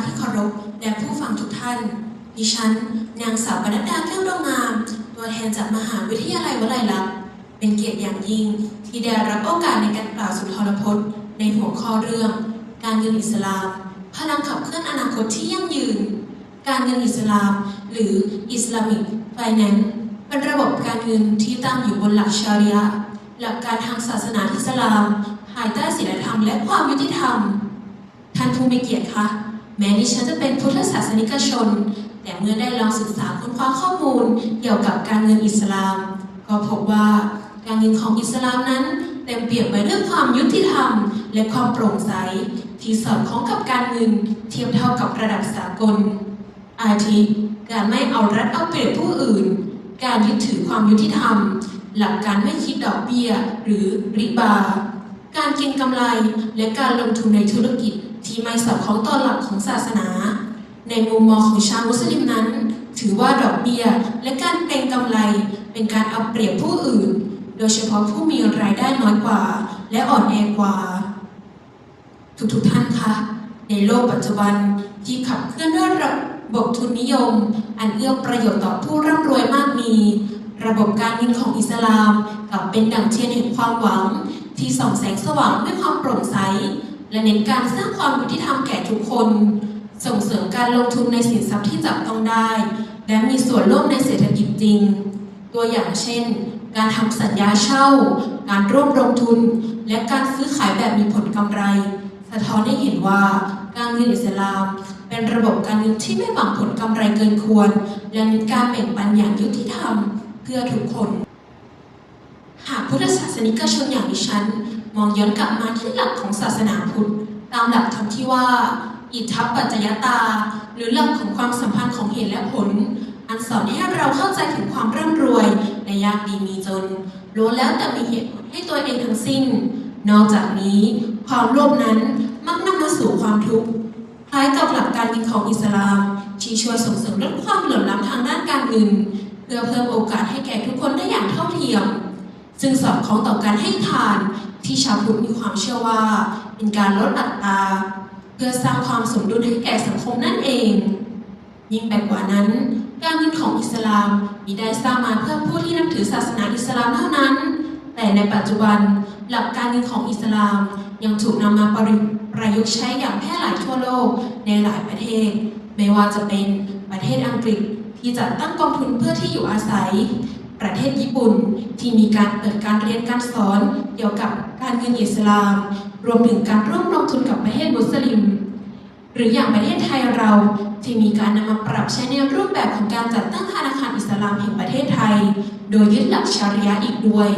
ารย์ที่เคารพและผู้ฟังทุกท่าน ดิฉัน นางสาวปนัดดาแก้วดวงงาม ตัวแทนจากมหาวิทยาลัยวลัยลักษณ์เป็นเกียรติอย่างยิ่ง ที่ได้รับโอกาสในการกล่าวสุนทรพจน์ ในหัวข้อเรื่อง การเงินอิสลาม พลังขับเคลื่อนอนาคตที่ยั่งยืน การเงินอิสลาม หรืออิสลามิกไฟแนนซ์เป็นระบบการเงินที่ตั้งอยู่บนหลักชาริยะหลักการทางศาสนาอิสลาม ภายใต้ศีลธรรมและความยุติธรรม ท่านผู้มีเกียรติคะ แม้ดิฉันจะเป็นพุทธศาสนิกชน แต่เมื่อได้ลองศึกษาค้นคว้าข้อมูล เกี่ยวกับการเงินอิสลาม ก็พบว่าการเงินของอิสลามนั้นเต็มเปี่ยมไปด้วยความยุติธรรม และความโปร่งใสที่สอดคล้องกับการเงินเทียบเท่ากับระดับสากล อาทิการไม่เอารัดเอาเปรียบผู้อื่น การยึดถือความยุติธรรม หลักการไม่คิดดอกเบี้ยหรือริบา การเก็งกำไรและการลงทุนในธุรกิจ ที่ไม่สอดคล้องต่อหลักของศาสนา ในมุมมองของชาวมุสลิมนั้น ถือว่าดอกเบี้ยและการเก็งกำไรเป็นการเอาเปรียบผู้อื่น โดยเฉพาะผู้มีรายได้น้อยกว่า และอ่อนแอกว่า ทุกๆท่านคะในโลกปัจจุบันที่ขับเคลื่อนด้วยระบบทุนนิยม อันเอื้อประโยชน์ต่อผู้ร่ำรวยมากมี ระบบการเงินของอิสลามกลับเป็นดั่งเทียนแห่งความหวัง ที่ส่องแสงสว่างด้วยความโปร่งใส และเน้นการสร้างความยุติธรรมแก่ทุกคน ส่งเสริมการลงทุนในสินทรัพย์ที่จับต้องได้ และมีส่วนร่วมในเศรษฐกิจจริง ตัวอย่างเช่น การทำสัญญาเช่า การร่วมลงทุน และการซื้อขายแบบมีผลกำไร สะท้อนให้เห็นว่าการเงินอิสลาม เป็นระบบการเงินที่ไม่หวังผลกำไรเกินควร และมีการแบ่งปันอย่างยุติธรรมเพื่อทุกคน หากพุทธศาสนิกชนอย่างดิฉัน มองย้อนกลับมาที่หลักของศาสนาพุทธ ตามหลักธรรมที่ว่า อิทธัปปัจจยตา หรือหลักของความสัมพันธ์ของเหตุและผล อันสอนให้เราเข้าใจถึงความร่ำรวยและยากดีมีจนล้วนแล้วแต่มีเหตุผลให้ตัวเองทั้งสิ้น นอกจากนี้ความโลภนั้นมักนำมาสู่ความทุกข์คล้ายกับหลักการเงินของอิสลาม ที่ช่วยส่งเสริมลดความเหลื่อมล้ำทางด้านการเงิน เพื่อเพิ่มโอกาสให้แก่ทุกคนได้อย่างเท่าเทียม ซึ่งสอดคล้องต่อการให้ทานที่ชาวพุทธมีความเชื่อว่า เป็นการลดอัตราเพื่อสร้างความสมดุลให้แก่สังคมนั่นเอง ยิ่งไปกว่านั้น การเงินของอิสลามมีได้สร้างมาเพื่อผู้ที่นับถือศาสนาอิสลามเท่านั้น แต่ในปัจจุบันหลักการเงินของอิสลามยังถูกนำมาประยุกต์ประยุกต์ใช้อย่างแพร่หลายทั่วโลกในหลายประเทศ ไม่ว่าจะเป็นประเทศอังกฤษที่จัดตั้งกองทุนเพื่อที่อยู่อาศัย ประเทศญี่ปุ่น ที่มีการเปิดการเรียนการสอนเกี่ยวกับการเงินอิสลาม รวมถึงการร่วมลงทุนกับประเทศมุสลิม หรืออย่างประเทศไทยเราที่มีการนำมาปรับใช้ในรูปแบบของการจัดตั้งธนาคารอิสลามแห่งประเทศไทย โดยยึดหลักชาริยะห์อีกด้วย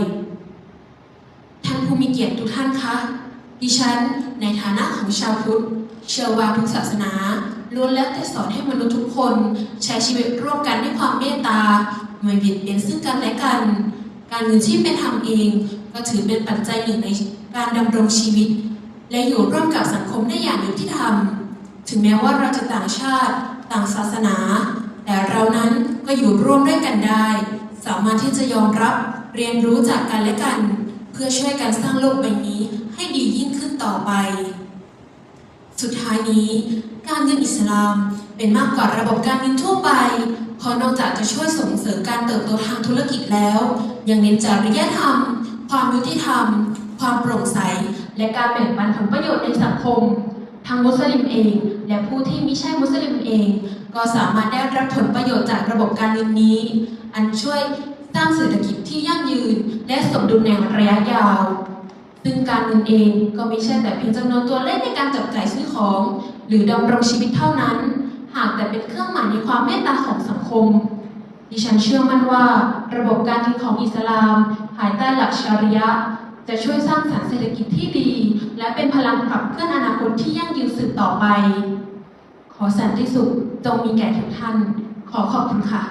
ท่านผู้มีเกียรติทุกท่านคะดิฉัน ในฐานะของชาวพุทธเชื่อว่าทุกศาสนาล้วนแล้วแต่สอนให้มนุษย์ทุกคน ใช้ชีวิตร่วมกันด้วยความเมตตา ไม่เบียดเบียนซึ่งกันและกัน การเงินที่เป็นธรรมเอง ก็ถือเป็นปัจจัยหนึ่งในการดำรงชีวิต และอยู่ร่วมกับสังคมได้อย่างยุติธรรม ถึงแม้ว่าเราจะต่างชาติ ต่างศาสนา แต่เรานั้นก็อยู่ร่วมด้วยกันได้ สามารถที่จะยอมรับเรียนรู้จากกันและกัน เพื่อช่วยกันสร้างโลกใบนี้ให้ดียิ่งขึ้นต่อไป สุดท้ายนี้ การเงินอิสลาม เป็นมากกว่าระบบการเงินทั่วไป เพราะนอกจากจะช่วยส่งเสริมการเติบโตทางธุรกิจแล้ว ยังเน้นจริยธรรม ความยุติธรรม ความโปร่งใส และการแบ่งปันผลประโยชน์ในสังคม ทั้งมุสลิมเอง และผู้ที่ไม่ใช่มุสลิมเอง ก็สามารถได้รับผลประโยชน์จากระบบการเงินนี้ อันช่วยสร้างเศรษฐกิจที่ยั่งยืน และสมดุลในระยะยาวซึ่งการเงินเองก็ไม่ใช่แต่เพียงจำนวนตัวเลขในการจับจ่ายซื้อของ หรือดำรงชีวิตเท่านั้น หากแต่เป็นเครื่องหมายในความเมตตาของสังคม ดิฉันเชื่อมั่นว่า ระบบการเงินของอิสลาม ภายใต้หลักชาริยะ จะช่วยสร้างสรรค์เศรษฐกิจที่ดี และเป็นพลังขับเคลื่อนอนาคตที่ยั่งยืนสืบต่อไป ขอสันติสุขจงมีแก่ทุกท่าน ขอขอบคุณค่ะ